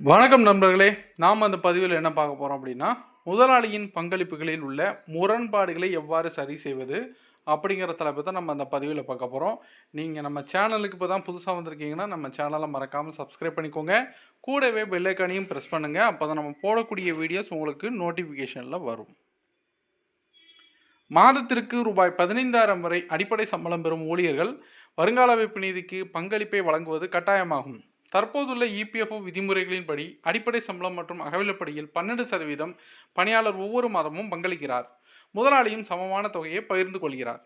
வணக்கம் நண்பர்களே நாம் அந்த பதிவில் என்ன பார்க்க போகிறோம் அப்படின்னா முதலாளியின் பங்களிப்புகளில் உள்ள முரண்பாடுகளை எவ்வாறு சரி செய்வது அப்படிங்கிற தலைப்பை தான் நம்ம அந்த பதிவில் பார்க்க போகிறோம் நீங்கள் நம்ம சேனலுக்கு இப்போ தான் புதுசாக வந்திருக்கீங்கன்னா நம்ம சேனலை மறக்காமல் சப்ஸ்கிரைப் பண்ணிக்கோங்க. கூடவே பெல்லைக்கானையும் ப்ரெஸ் பண்ணுங்கள் அப்போ தான் நம்ம போடக்கூடிய வீடியோஸ் உங்களுக்கு நோட்டிஃபிகேஷனில் வரும். மாதத்திற்கு ரூபாய் பதினைந்தாயிரம் வரை அடிப்படை சம்பளம் பெறும் ஊழியர்கள் வருங்கால வைப்பு நிதிக்கு பங்களிப்பை வழங்குவது கட்டாயமாகும். தற்போதுள்ள இபிஎஃப்ஓ விதிமுறைகளின்படி அடிப்படை சம்பளம் மற்றும் அகவிலப்படியில் பன்னெண்டு சதவீதம் பணியாளர் ஒவ்வொரு மாதமும் பங்களிக்கிறார். முதலாளியும் சமமான தொகையை பகிர்ந்து கொள்கிறார்.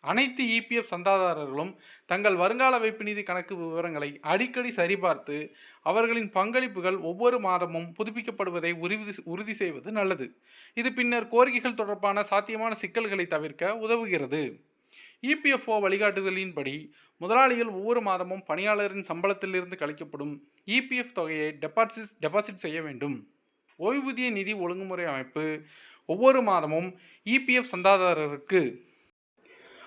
அனைத்து இபிஎஃப் சந்தாதாரர்களும் தங்கள் வருங்கால வைப்பு நிதி கணக்கு விவரங்களை அடிக்கடி சரிபார்த்து அவர்களின் பங்களிப்புகள் ஒவ்வொரு மாதமும் புதுப்பிக்கப்படுவதை உறுதி உறுதி செய்வது நல்லது. இது பின்னர் கோரிக்கைகள் தொடர்பான சாத்தியமான சிக்கல்களை தவிர்க்க உதவுகிறது. இபிஎஃப்ஓ வழிகாட்டுதலின்படி முதலாளிகள் ஒவ்வொரு மாதமும் பணியாளரின் சம்பளத்திலிருந்து கழிக்கப்படும் இபிஎஃப் தொகையை டெபாசிட் டெபாசிட் செய்ய வேண்டும். ஓய்வூதிய நிதி ஒழுங்குமுறை அமைப்பு ஒவ்வொரு மாதமும் இபிஎஃப் சந்தாதாரருக்கு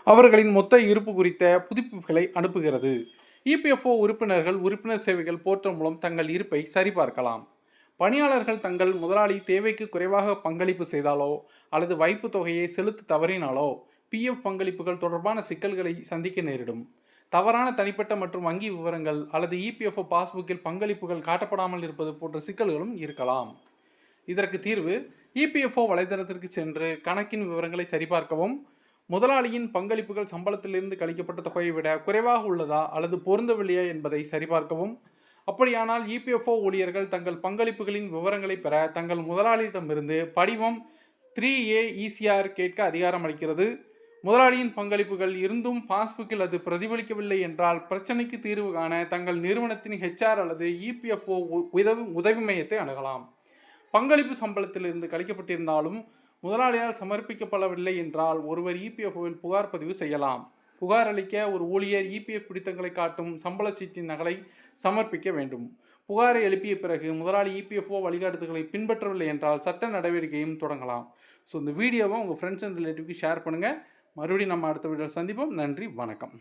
அவர்களின் மொத்த இருப்பு குறித்த புதுப்பிப்புகளை அனுப்புகிறது. இபிஎஃப்ஓ உறுப்பினர்கள் உறுப்பினர் சேவைகள் போர்ட்டல் மூலம் தங்கள் இருப்பை சரிபார்க்கலாம். பணியாளர்கள் தங்கள் முதலாளி தேவைக்கு குறைவாக பங்களிப்பு செய்தாலோ அல்லது வைப்பு தொகையை செலுத்த தவறினாலோ பிஎஃப் பங்களிப்புகள் தொடர்பான சிக்கல்களை சந்திக்க நேரிடும். தவறான தனிப்பட்ட மற்றும் வங்கி விவரங்கள் அல்லது இபிஎஃப்ஓ பாஸ்புக்கில் பங்களிப்புகள் காட்டப்படாமல் இருப்பது போன்ற சிக்கல்களும் இருக்கலாம். இதற்கு தீர்வு இபிஎஃப்ஓ வலைதளத்திற்கு சென்று கணக்கின் விவரங்களை சரிபார்க்கவும் முதலாளியின் பங்களிப்புகள் சம்பளத்திலிருந்து கழிக்கப்பட்ட தொகையை விட குறைவாக உள்ளதா அல்லது பொருந்தவில்லையா என்பதை சரிபார்க்கவும் அப்படியானால் இபிஎஃப்ஓ ஊழியர்கள் தங்கள் பங்களிப்புகளின் விவரங்களை பெற தங்கள் முதலாளியிடமிருந்து படிவம் த்ரீ ஏ இசிஆர் கேட்க அதிகாரம் அளிக்கிறது. முதலாளியின் பங்களிப்புகள் இருந்தும் பாஸ்புக்கில் அது பிரதிபலிக்கவில்லை என்றால் பிரச்சனைக்கு தீர்வு காண தங்கள் நிறுவனத்தின் ஹெச்ஆர் அல்லது இபிஎஃப்ஓ உதவி உதவி மையத்தை அணுகலாம். பங்களிப்பு சம்பளத்திலிருந்து கழிக்கப்பட்டிருந்தாலும் முதலாளியால் சமர்ப்பிக்கப்படவில்லை என்றால் ஒருவர் இபிஎஃப்ஓவில் புகார் பதிவு செய்யலாம். புகார் அளிக்க ஒரு ஊழியர் இபிஎஃப் பிடித்தங்களை காட்டும் சம்பள சீட்டின் நகலை சமர்ப்பிக்க வேண்டும். புகாரை எழுப்பிய பிறகு முதலாளி இபிஎஃப்ஓ வழிகாட்டுதல்களை பின்பற்றவில்லை என்றால் சட்ட நடவடிக்கையும் தொடங்கலாம். ஸோ இந்த வீடியோவை உங்கள் ஃப்ரெண்ட்ஸ் அண்ட் ரிலேட்டிவ்க்கு ஷேர் பண்ணுங்கள் மறுபடியும் நம்ம அடுத்த வீடியோவில் சந்திப்போம். நன்றி வணக்கம்.